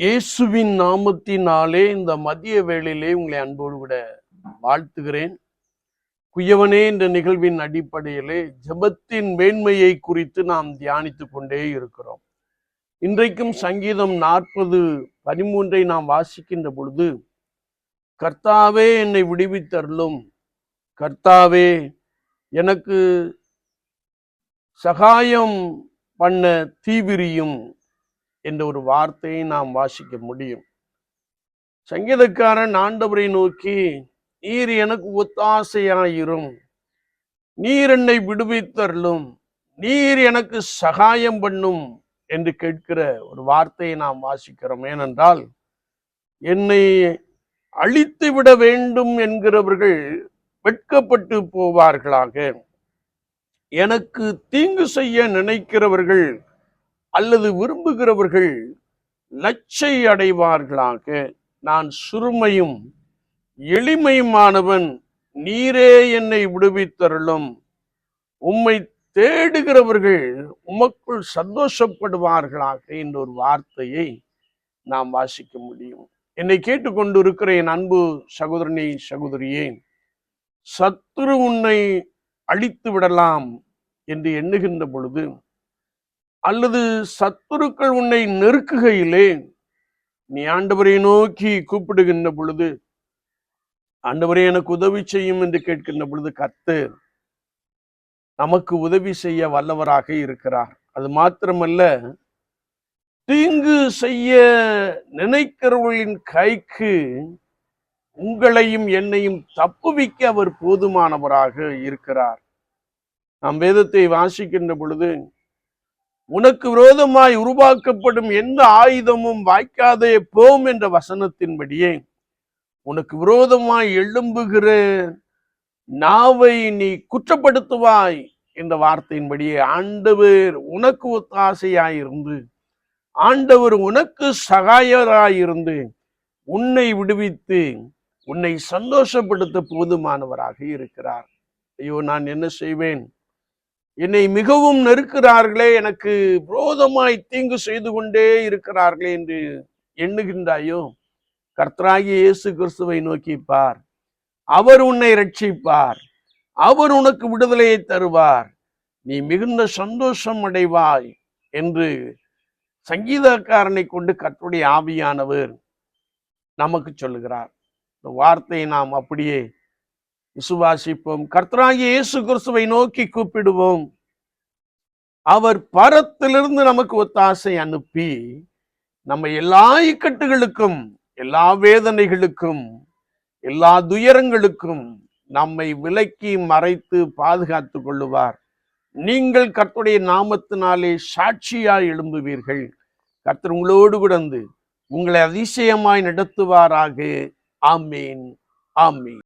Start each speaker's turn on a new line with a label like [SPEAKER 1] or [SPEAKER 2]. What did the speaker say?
[SPEAKER 1] இயேசுவின் நாமத்தினாலே இந்த மதிய வேளையிலே உங்களை அன்போடு விட வாழ்த்துகிறேன். குயவனே என்ற நிகழ்வின் அடிப்படையிலே ஜெபத்தின் மேன்மையை குறித்து நாம் தியானித்து கொண்டே இருக்கிறோம். இன்றைக்கும் சங்கீதம் நாற்பது பதிமூன்றை நாம் வாசிக்கின்ற பொழுது கர்த்தாவே என்னை விடுவித்தருளும். கர்த்தாவே எனக்கு சகாயம் பண்ண தீவிரியும். என்ற ஒரு வார்த்தையை நாம் வாசிக்க முடியும். சங்கீதக்காரன் ஆண்டவரை நோக்கி நீர் எனக்கு ஒத்தாசையாயிரும். நீர் என்னை விடுவித்தருளும். நீர் எனக்கு சகாயம் பண்ணும் என்று கேட்கிற ஒரு வார்த்தையை நாம் வாசிக்கிறோம். ஏனென்றால் என்னை அழித்து விட வேண்டும் என்கிறவர்கள் வெட்கப்பட்டு போவார்களாக. எனக்கு தீங்கு செய்ய நினைக்கிறவர்கள் அல்லது விரும்புகிறவர்கள் லட்சை அடைவார்களாக நான் சுருமையும் எளிமையுமானவன் நீரே என்னை விடுவித்தருளும். உம்மை தேடுகிறவர்கள் உமக்குள் சந்தோஷப்படுவார்களாக என்ற ஒரு வார்த்தையை நாம் வாசிக்க முடியும். என்னை கேட்டுக்கொண்டு இருக்கிற என் அன்பு சகோதரனே சகோதரியே சத்துரு உன்னை அழித்து விடலாம் என்று எண்ணுகின்ற பொழுது அல்லது சத்துருக்கள் உன்னை நெருக்குகையிலே நீ ஆண்டவரை நோக்கி கூப்பிடுகின்ற பொழுது ஆண்டவரே எனக்கு உதவி செய்யும் என்று கேட்கின்ற பொழுது கத்து நமக்கு உதவி செய்ய வல்லவராக இருக்கிறார். அது மாத்திரமல்ல தீங்கு செய்ய நினைக்கிறவர்களின் கைக்கு உங்களையும் என்னையும் தப்புவிக்க அவர் போதுமானவராக இருக்கிறார். நாம் வேதத்தை வாசிக்கின்ற பொழுது உனக்கு விரோதமாய் உருவாக்கப்படும் எந்த ஆயுதமும் வாய்க்காதே போம் என்ற வசனத்தின்படியே உனக்கு விரோதமாய் எழும்புகிற நாவை நீ குற்றப்படுத்துவாய் என்ற வார்த்தையின்படியே ஆண்டவர் உனக்கு ஒத்தாசையாயிருந்து ஆண்டவர் உனக்கு சகாயராயிருந்து உன்னை விடுவித்து உன்னை சந்தோஷப்படுத்த போதுமானவராக இருக்கிறார். ஐயோ நான் என்ன செய்வேன்? என்னை மிகவும் நெருக்கிறார்களே எனக்கு விரோதமாய் தீங்கு செய்து கொண்டே இருக்கிறார்களே என்று எண்ணுகின்றாயோ? கர்த்தராகி இயேசு கிறிஸ்துவை நோக்கி பார். அவர் உன்னை ரட்சிப்பார் அவர் உனக்கு விடுதலையை தருவார். நீ மிகுந்த சந்தோஷம் அடைவாய் என்று சங்கீதக்காரனை கொண்டு கற்றுடைய ஆவியானவர் நமக்கு சொல்லுகிறார். இந்த வார்த்தையை நாம் அப்படியே விசுவாசிப்போம். கர்த்தராகி இயேசு கிறிஸ்துவை நோக்கி கூப்பிடுவோம். அவர் பரத்திலிருந்து நமக்கு ஒத்தாசை அனுப்பி நம்ம எல்லா இக்கட்டுகளுக்கும் எல்லா வேதனைகளுக்கும் எல்லா துயரங்களுக்கும் நம்மை விலக்கி மறைத்து பாதுகாத்துக் கொள்ளுவார். நீங்கள் கர்த்தருடைய நாமத்தினாலே சாட்சியாய் எழும்புவீர்கள். கர்த்தர் உங்களோடு கிடந்து உங்களை அதிசயமாய் நடத்துவாராக. ஆமீன். ஆமீன்.